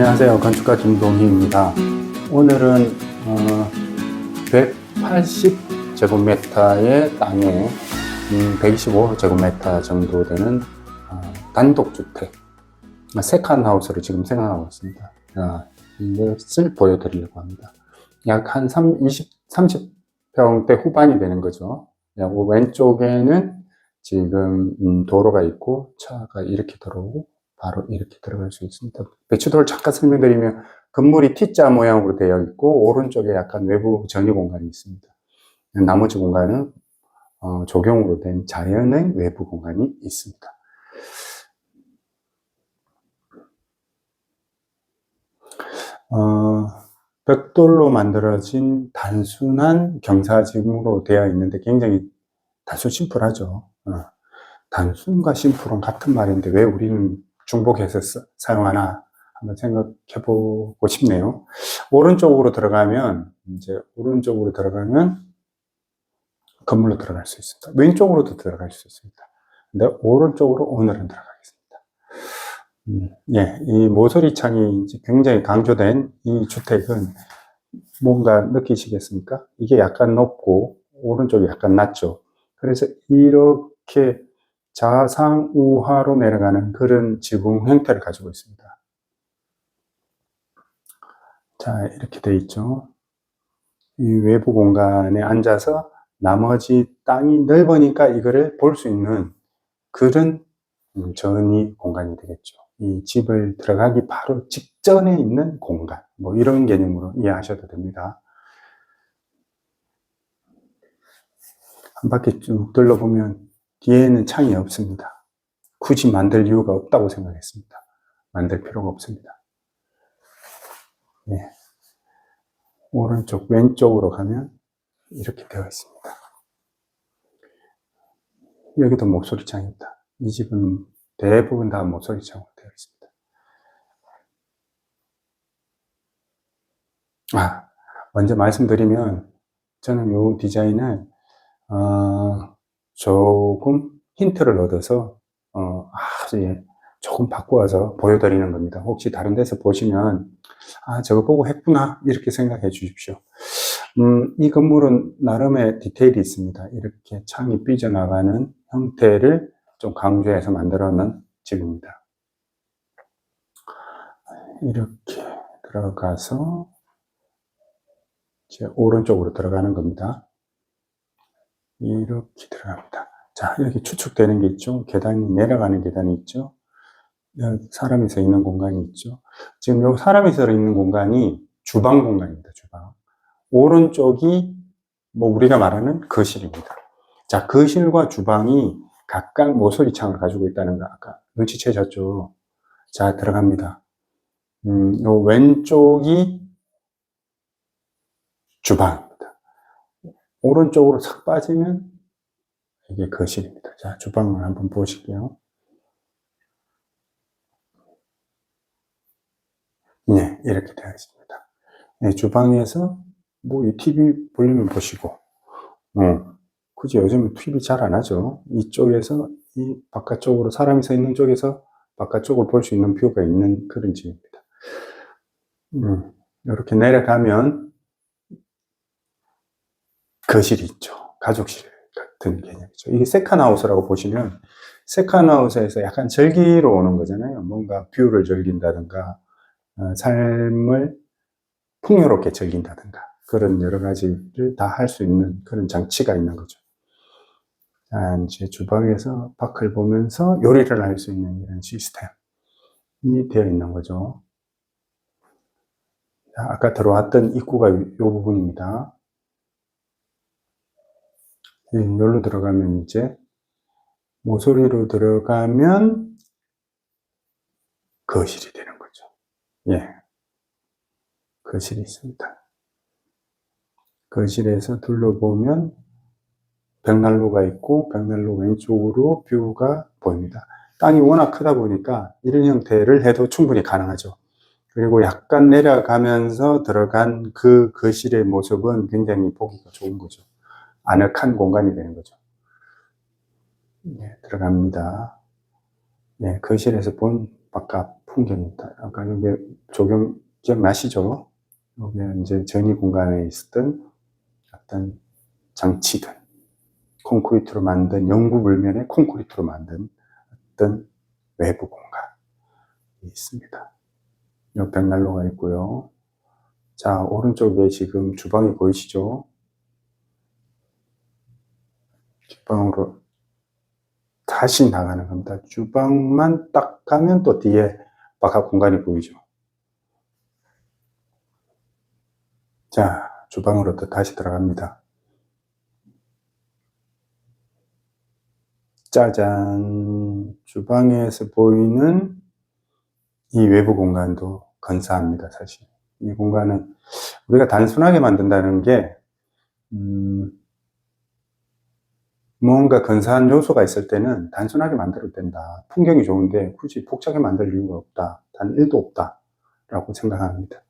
안녕하세요. 건축가 김동희입니다. 오늘은 어, 180 제곱미터의 땅에 음, 125 제곱미터 정도 되는 어, 단독주택 세칸 하우스를 지금 생각하고 있습니다. 아, 이것을 보여드리려고 합니다. 약 한 20, 30평대 후반이 되는 거죠. 약 왼쪽에는 지금 음, 도로가 있고 차가 이렇게 들어오고 바로 이렇게 들어갈 수 있습니다. 배추도를 잠깐 설명드리면 건물이 T자 모양으로 되어 있고 오른쪽에 약간 외부 전유 공간이 있습니다. 나머지 공간은 어, 조경으로 된 자연의 외부 공간이 있습니다. 어, 벽돌로 만들어진 단순한 경사짐으로 되어 있는데 굉장히 다소 심플하죠. 어, 단순과 심플은 같은 말인데 왜 우리는 중복해서 사- 사용하나 한번 생각해 보고 싶네요. 오른쪽으로 들어가면 이제 오른쪽으로 들어가면 건물로 들어갈 수 있습니다. 왼쪽으로도 들어갈 수 있습니다. 근데 오른쪽으로 오늘은 들어가겠습니다. 음, 예, 이 모서리 창이 이제 굉장히 강조된 이 주택은 뭔가 느끼시겠습니까? 이게 약간 높고 오른쪽이 약간 낮죠. 그래서 이렇게 좌상우하로 내려가는 그런 지붕 형태를 가지고 있습니다. 자, 이렇게 돼 있죠. 이 외부 공간에 앉아서 나머지 땅이 넓으니까 이거를 볼 수 있는 그런 음, 전이 공간이 되겠죠. 이 집을 들어가기 바로 직전에 있는 공간. 뭐 이런 개념으로 이해하셔도 됩니다. 한 바퀴 쭉 둘러보면 뒤에는 창이 없습니다. 굳이 만들 이유가 없다고 생각했습니다. 만들 필요가 없습니다. 예. 오른쪽, 왼쪽으로 가면 이렇게 되어 있습니다. 여기도 목소리 창입니다. 이 집은 대부분 다 목소리 창으로 되어 있습니다. 아, 먼저 말씀드리면 저는 이 디자인을 어, 조금 힌트를 얻어서 어, 아주 예, 조금 바꾸어서 보여드리는 겁니다. 혹시 다른 데서 보시면 아 저거 보고 했구나 이렇게 생각해 주십시오. 음, 이 건물은 나름의 디테일이 있습니다. 이렇게 창이 삐져나가는 형태를 좀 강조해서 만들어 놓은 집입니다. 이렇게 들어가서 제 오른쪽으로 들어가는 겁니다. 이렇게 들어갑니다. 자, 이렇게 추측되는 게 있죠. 계단이 내려가는 계단이 있죠. 여기 사람이 서 있는 공간이 있죠. 지금 여기 사람이 서 있는 공간이 주방 공간입니다. 주방. 오른쪽이 뭐 우리가 말하는 거실입니다. 자, 거실과 주방이 각각 모서리 창을 가지고 있다는 거 아까 눈치채셨죠? 자, 들어갑니다. 음, 요 왼쪽이 주방입니다. 오른쪽으로 싹 빠지면 이게 거실입니다. 자, 주방을 한번 보실게요. 네, 이렇게 되어 있습니다. 네, 주방에서 뭐 이 TV 볼륨을 보시고, 어, 굳이 요즘은 TV 잘 안 하죠. 이쪽에서 이 바깥쪽으로 사람이 서 있는 쪽에서 바깥쪽을 볼 수 있는 뷰가 있는 그런 집입니다. 음, 이렇게 내려가면 거실이 있죠. 가족실 같은 개념이죠. 이게 세컨하우스라고 보시면 세컨하우스에서 약간 즐기러 오는 거잖아요. 뭔가 뷰를 즐긴다든가 어, 삶을 풍요롭게 즐긴다든가 그런 여러 가지를 다 할 수 있는 그런 장치가 있는 거죠. 자, 이제 주방에서 밖을 보면서 요리를 할 수 있는 이런 시스템이 되어 있는 거죠. 자, 아까 들어왔던 입구가 이 부분입니다. 예, 여기로 들어가면 이제 모서리로 들어가면 거실이 되는 거죠. 예. 거실이 있습니다. 거실에서 둘러보면 벽난로가 있고 벽난로 왼쪽으로 뷰가 보입니다. 땅이 워낙 크다 보니까 이런 형태를 해도 충분히 가능하죠. 그리고 약간 내려가면서 들어간 그 거실의 모습은 굉장히 보기가 좋은 거죠. 아늑한 공간이 되는 거죠. 네, 들어갑니다. 네, 거실에서 본 바깥 풍경입니다. 아까 여기 조경 기억나시죠? 여기 이제 전이 공간에 있었던 어떤 장치들, 콘크리트로 만든 영구 물면에 콘크리트로 만든 어떤 외부 공간이 있습니다. 요 벽난로가 있고요. 자, 오른쪽에 지금 주방이 보이시죠? 주방으로 다시 나가는 겁니다. 주방만 딱 가면 또 뒤에 바깥 공간이 보이죠. 자, 주방으로 또 다시 들어갑니다. 짜잔. 주방에서 보이는 이 외부 공간도 건사합니다, 사실. 이 공간은 우리가 단순하게 만든다는 게, 음, 뭔가 근사한 요소가 있을 때는 단순하게 만들어도 된다. 풍경이 좋은데 굳이 복잡하게 만들 이유가 없다. 단 1도 없다. 라고 생각합니다.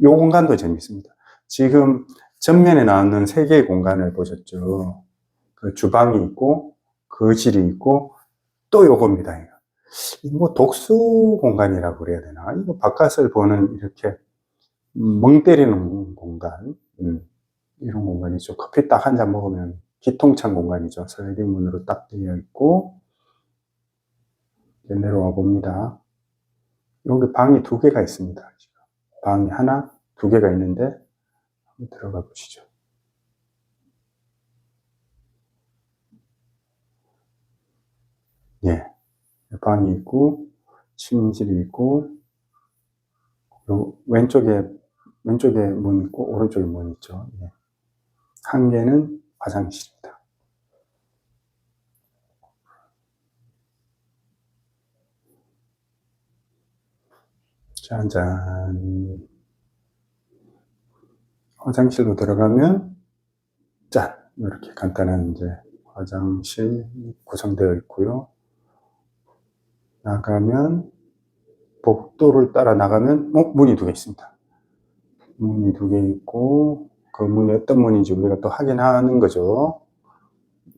이 공간도 재밌습니다. 지금 전면에 나오는 세 개의 공간을 보셨죠. 그 주방이 있고, 거실이 있고, 또 요겁니다. 이거. 뭐 독서 공간이라고 그래야 되나? 이거 바깥을 보는 이렇게 음, 멍 때리는 공간. 음, 이런 공간이죠. 커피 딱 한 잔 먹으면 기통찬 공간이죠. 슬라이딩 문으로 딱 되어 있고, 내려와 봅니다. 여기 방이 두 개가 있습니다. 방이 하나, 두 개가 있는데, 한번 들어가 보시죠. 예. 방이 있고, 침실이 있고, 요 왼쪽에, 왼쪽에 문 있고, 오른쪽에 문 있죠. 예. 한 개는 화장실입니다. 짠짠. 화장실로 들어가면, 짠! 이렇게 간단한 이제 화장실 구성되어 있고요. 나가면, 복도를 따라 나가면, 어, 문이 두 개 있습니다. 문이 두 개 있고, 그 문이 어떤 문인지 우리가 또 확인하는 거죠.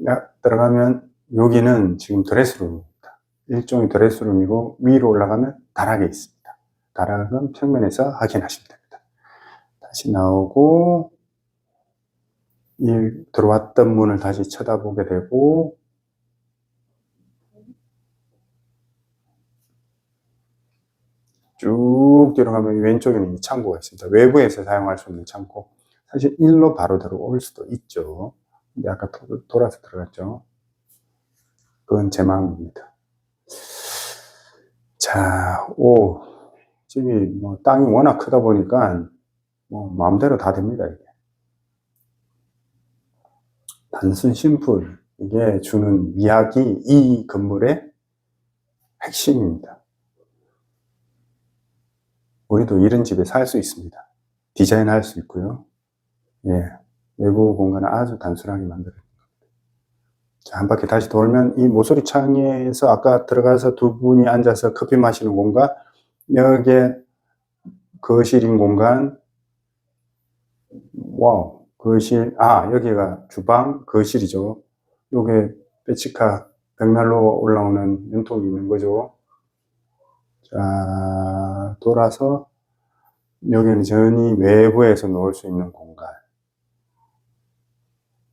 야, 들어가면 여기는 지금 드레스룸입니다. 일종의 드레스룸이고 위로 올라가면 다락이 있습니다. 다락은 평면에서 확인하시면 됩니다. 다시 나오고 이 들어왔던 문을 다시 쳐다보게 되고 쭉 들어가면 왼쪽에는 이 창고가 있습니다. 외부에서 사용할 수 있는 창고. 사실 일로 바로 들어올 수도 있죠. 근데 아까 도- 돌아서 들어갔죠. 그건 제 마음입니다. 자, 오, 집이 뭐 땅이 워낙 크다 보니까 뭐 마음대로 다 됩니다, 이게. 단순 심플, 이게 주는 이야기, 이 건물의 핵심입니다. 우리도 이런 집에 살 수 있습니다. 디자인할 수 있고요. 예, 외부 공간을 아주 단순하게 만들어요. 자, 한 바퀴 다시 돌면 이 모서리 창에서 아까 들어가서 두 분이 앉아서 커피 마시는 공간, 여기에 거실인 공간, 와우, 거실, 아, 여기가 주방, 거실이죠. 요게 빼치카 벽난로 올라오는 연통이 있는 거죠. 자, 돌아서 여기는 전이 외부에서 놓을 수 있는 공간.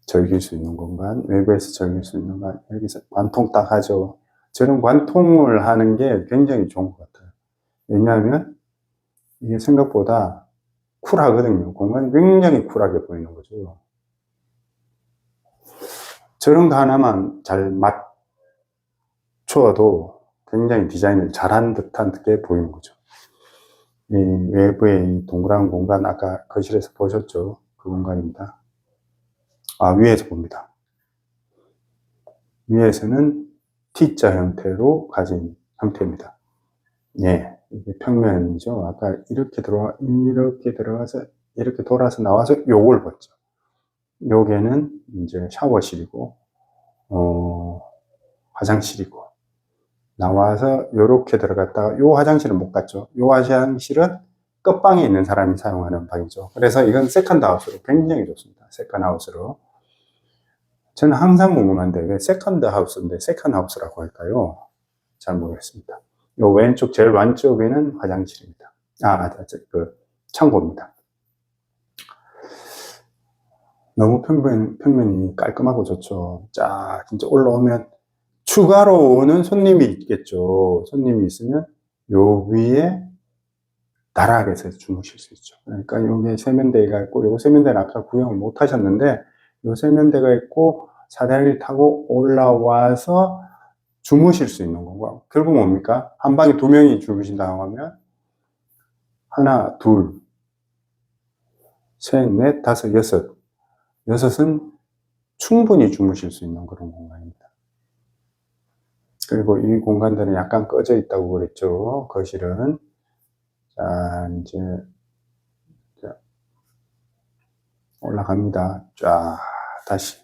즐길 수 있는 공간, 외부에서 즐길 수 있는 공간, 여기서 관통 딱 하죠. 저는 관통을 하는 게 굉장히 좋은 것 같아요. 왜냐하면 이게 생각보다 쿨하거든요. 공간이 굉장히 쿨하게 보이는 거죠. 저런 거 하나만 잘 맞춰도 굉장히 디자인을 잘한 듯한 게 보이는 거죠. 이 외부의 이 동그란 공간, 아까 거실에서 보셨죠? 그 공간입니다. 아, 위에서 봅니다. 위에서는 T자 형태로 가진 형태입니다. 예, 이게 평면이죠. 아까 이렇게 들어와, 이렇게 들어가서, 이렇게 돌아서 나와서 요걸 봤죠. 요게는 이제 샤워실이고, 어, 화장실이고, 나와서 요렇게 들어갔다가, 요 화장실은 못 갔죠. 요 화장실은 끝방에 있는 사람이 사용하는 방이죠. 그래서 이건 세컨드 하우스로 굉장히 좋습니다. 세컨드 하우스로. 저는 항상 궁금한데 왜 세컨드 하우스인데 세컨드 하우스라고 할까요? 잘 모르겠습니다. 요 왼쪽 제일 왼쪽에는 화장실입니다. 아, 그 창고입니다. 너무 평면, 평면이 깔끔하고 좋죠. 쫙, 진짜 올라오면 추가로 오는 손님이 있겠죠. 손님이 있으면 요 위에 다락에서 주무실 수 있죠. 그러니까 여기에 세면대가 있고, 요 세면대는 아까 구경을 못 하셨는데, 요 세면대가 있고, 사다리를 타고 올라와서 주무실 수 있는 거고, 결국 뭡니까? 한 방에 두 명이 주무신다고 하면, 하나, 둘, 셋, 넷, 다섯, 여섯. 여섯은 충분히 주무실 수 있는 그런 공간입니다. 그리고 이 공간들은 약간 꺼져 있다고 그랬죠. 거실은. 자, 이제, 자, 올라갑니다. 쫙, 다시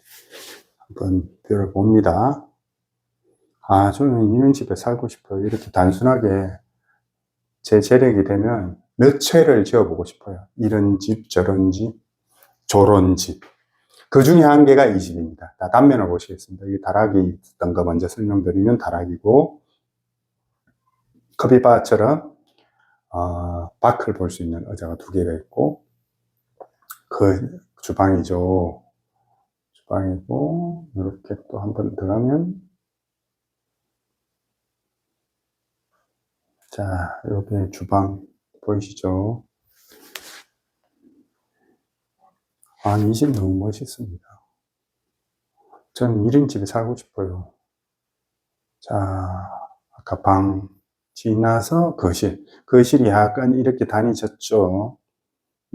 한번 뷰를 봅니다. 아, 저는 이런 집에 살고 싶어요. 이렇게 단순하게 제 재력이 되면 몇 채를 지어보고 싶어요. 이런 집, 저런 집, 저런 집. 그 중에 한 개가 이 집입니다. 다 단면을 보시겠습니다. 이게 다락이 있던 거 먼저 설명드리면 다락이고, 커피바처럼, 어, 밖을 볼 수 있는 의자가 두 개가 있고, 그 주방이죠. 주방이고, 이렇게 또 한번 들어가면, 자, 여기 주방 보이시죠? 아, 이 집 너무 멋있습니다. 저는 이런 집에 살고 싶어요. 자, 아까 방 지나서 거실. 거실이 약간 이렇게 다니셨죠?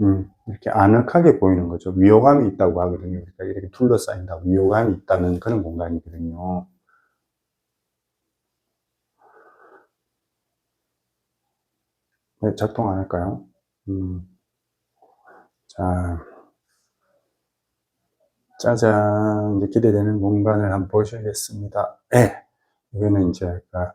음, 이렇게 아늑하게 보이는 거죠. 위호감이 있다고 하거든요. 그러니까 이렇게 둘러싸인다. 위호감이 있다는 그런 공간이거든요. 네, 작동 안 할까요? 음. 자, 짜잔, 이제 기대되는 공간을 한번 보셔야겠습니다. 예. 여기는 이제 아까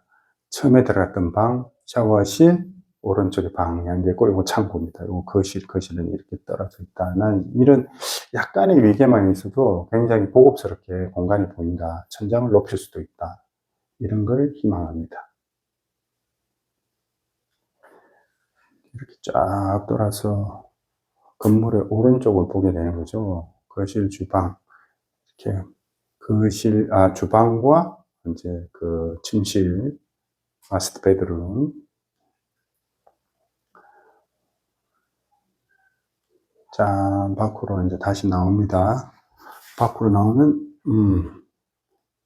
처음에 들어갔던 방, 샤워실, 오른쪽에 방향 있고, 이거 창고입니다. 이거 거실, 거실은 이렇게 떨어져 있다. 난 이런 약간의 위계만 있어도 굉장히 보급스럽게 공간이 보인다. 천장을 높일 수도 있다. 이런 걸 희망합니다. 이렇게 쫙 돌아서 건물의 오른쪽을 보게 되는 거죠. 거실, 주방. 이렇게 거실, 아, 주방과 이제 그 침실, 마스터 베드룸. 자, 밖으로 이제 다시 나옵니다. 밖으로 나오면, 음,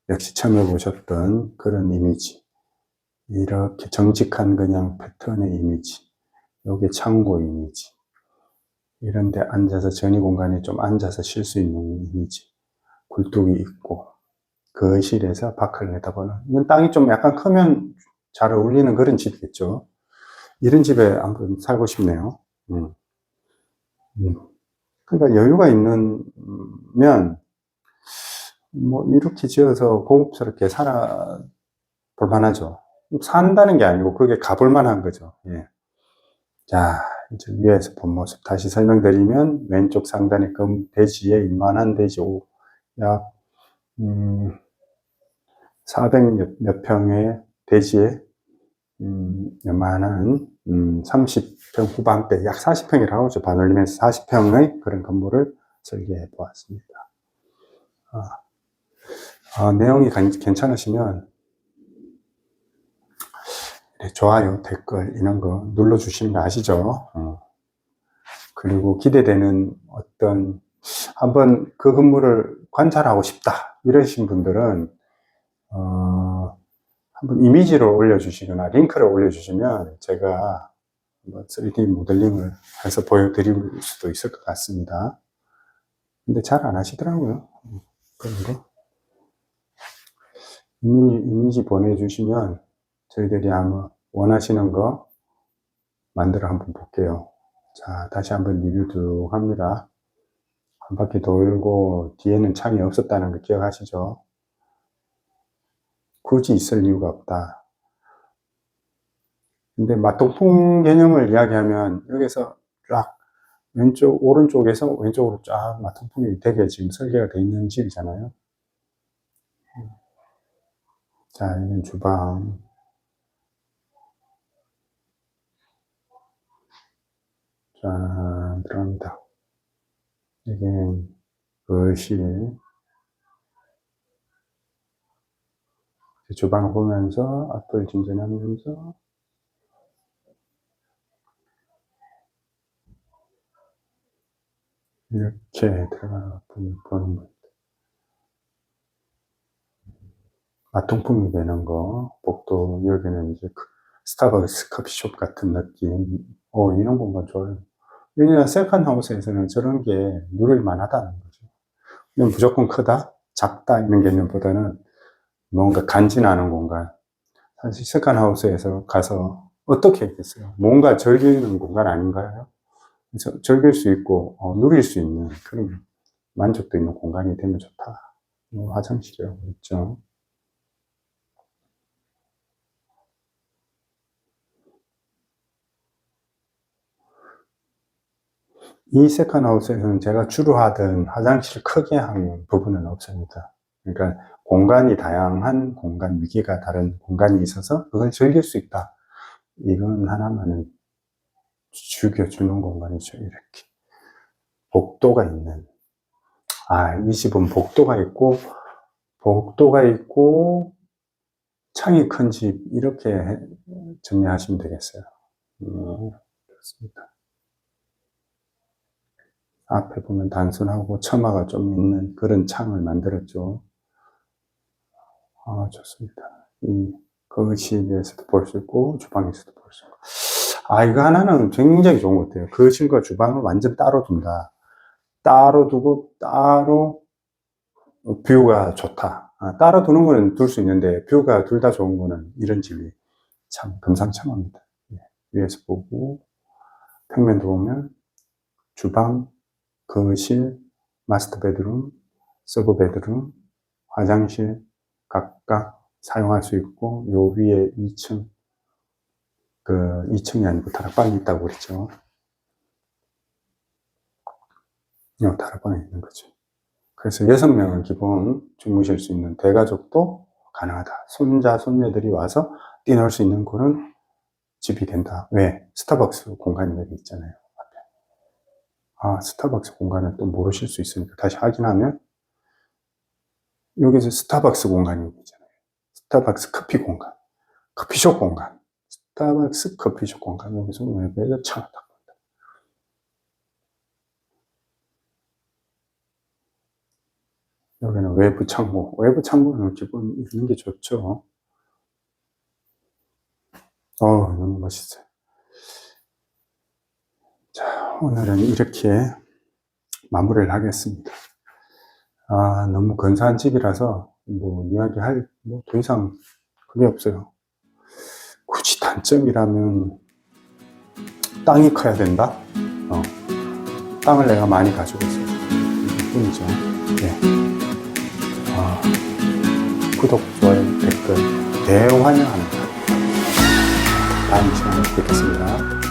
역시 처음에 보셨던 그런 이미지. 이렇게 정직한 그냥 패턴의 이미지. 여기 창고 이미지. 이런 데 앉아서 전이 공간에 좀 앉아서 쉴 수 있는 이미지. 굴뚝이 있고, 거실에서 밖을 내다보는. 이건 땅이 좀 약간 크면 잘 어울리는 그런 집이겠죠. 이런 집에 한번 살고 싶네요. 음. 음. 그러니까 여유가 있는,면, 뭐, 이렇게 지어서 고급스럽게 살아 볼 만하죠. 산다는 게 아니고, 그게 가볼 만한 거죠. 예. 자, 이제 위에서 본 모습 다시 설명드리면 왼쪽 상단에 금 대지에 이만한 대지 약 음, 400몇 몇 평의 대지에 음, 요만한 음, 30평 후반대 약 40평이라고 하죠. 반올림에서 40평의 그런 건물을 설계해 보았습니다. 아, 아, 내용이 괜찮으시면 네, 좋아요, 댓글 이런 거 눌러주시는 거 아시죠? 어. 그리고 기대되는 어떤 한번 그 건물을 관찰하고 싶다 이러신 분들은 어, 한번 이미지를 올려주시거나 링크를 올려주시면 제가 한번 3D 모델링을 해서 보여드릴 수도 있을 것 같습니다. 근데 잘 안 하시더라고요. 그런 거. 이미지, 이미지 보내주시면 저희들이 아마 원하시는 거 만들어 한번 볼게요. 자, 다시 한번 리뷰 쭉 합니다. 한 바퀴 돌고 뒤에는 창이 없었다는 거 기억하시죠? 굳이 있을 이유가 없다. 근데 맛동풍 개념을 이야기하면 여기서 쫙 왼쪽 오른쪽에서 왼쪽으로 쫙 맛동풍이 되게 지금 설계가 되어 있는 집이잖아요. 자, 여기는 주방. 자, 들어갑니다. 여기는 거실. 주방을 보면서 앞을 진전하면서 이렇게 들어가 보는 겁니다. 마통풍이 되는 거, 복도, 여기는 이제 그 스타벅스 커피숍 같은 느낌. 어, 이런 공간 좋아요. 왜냐면 세컨하우스에서는 저런 게 누릴 만 하다는 거죠. 무조건 크다, 작다, 이런 개념보다는 뭔가 간지나는 공간. 사실 세컨하우스에서 가서 어떻게 했겠어요? 뭔가 즐기는 공간 아닌가요? 그래서 즐길 수 있고, 어, 누릴 수 있는 그런 만족도 있는 공간이 되면 좋다. 뭐 화장실이라고 했죠. 이 세컨하우스에서는 제가 주로 하던 화장실 크게 한 부분은 없습니다. 그러니까 공간이 다양한 공간, 위기가 다른 공간이 있어서 그걸 즐길 수 있다. 이건 하나만은 죽여주는 공간이죠, 이렇게. 복도가 있는. 아, 이 집은 복도가 있고, 복도가 있고, 창이 큰 집, 이렇게 해- 정리하시면 되겠어요. 음, 그렇습니다. 앞에 보면 단순하고 처마가 좀 있는 그런 창을 만들었죠. 아, 좋습니다. 이 거실에서도 볼 수 있고, 주방에서도 볼 수 있고. 아, 이거 하나는 굉장히 좋은 것 같아요. 거실과 주방을 완전 따로 둔다. 따로 두고, 따로 뷰가 좋다. 아, 따로 두는 거는 둘 수 있는데, 뷰가 둘 다 좋은 거는 이런 집이 참 금상첨화입니다. 예, 위에서 보고, 평면도 보면, 주방, 거실, 마스터 베드룸, 서브 베드룸, 화장실 각각 사용할 수 있고 요 위에 2층 그 2층이 아니고 다락방이 있다고 그랬죠. 요 다락방에 있는 거죠. 그래서 6명은 기본 주무실 수 있는 대가족도 가능하다. 손자, 손녀들이 와서 뛰놀 수 있는 그런 집이 된다. 왜? 스타벅스 공간이 있잖아요. 아, 스타벅스 공간을 또 모르실 수 있으니까 다시 확인하면 여기서 스타벅스 공간이 있잖아요. 스타벅스 커피 공간, 커피숍 공간, 스타벅스 커피숍 공간 여기서 외부에서 창을 닫고 있다. 여기는 외부 창고, 외부 창고는 기본 있는 게 좋죠. 어, 너무 멋있어요. 자, 오늘은 이렇게 마무리를 하겠습니다. 아, 너무 근사한 집이라서, 뭐, 이야기할, 뭐, 더 이상 그게 없어요. 굳이 단점이라면, 땅이 커야 된다? 어. 땅을 내가 많이 가지고 있어요. 이것 뿐이죠. 예. 아, 구독, 좋아요, 댓글, 대환영합니다. 다음 시간에 뵙겠습니다.